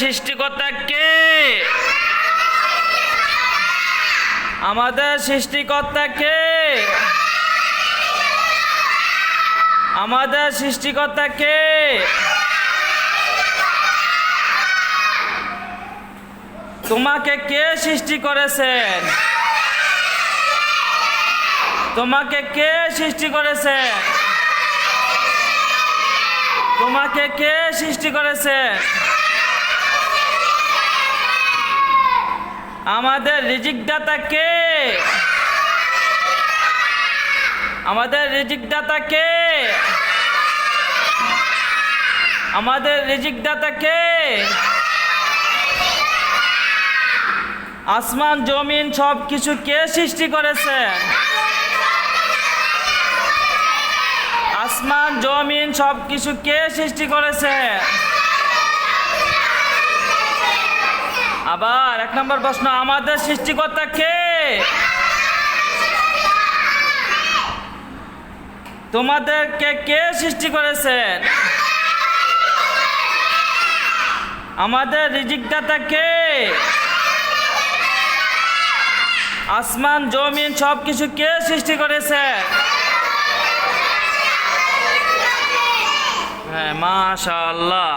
সৃষ্টিকর্তা কে? আমাদের সৃষ্টিকর্তা কে? আমাদের সৃষ্টিকর্তা কে? তোমাকে কে সৃষ্টি করেছেন? তোমাকে কে সৃষ্টি করেছেন? তোমাকে কে সৃষ্টি করেছেন? আমাদের রিজিক দাতা কে? আমাদের রিজিক দাতা কে? আমাদের রিজিক দাতা কে? আসমান, জমিন সব কিছু কে সৃষ্টি করেছে? আসমান, জমিন সব কিছু কে সৃষ্টি করেছে? আবার এক নম্বর প্রশ্ন, আমাদের সৃষ্টিকর্তা কে? তোমাদেরকে কে সৃষ্টি করেছেন? আমাদের রিজিকদাতা কে? আসমান, জমিন সব কিছু কে সৃষ্টি করেছে হ্যাঁ মাশাআল্লাহ।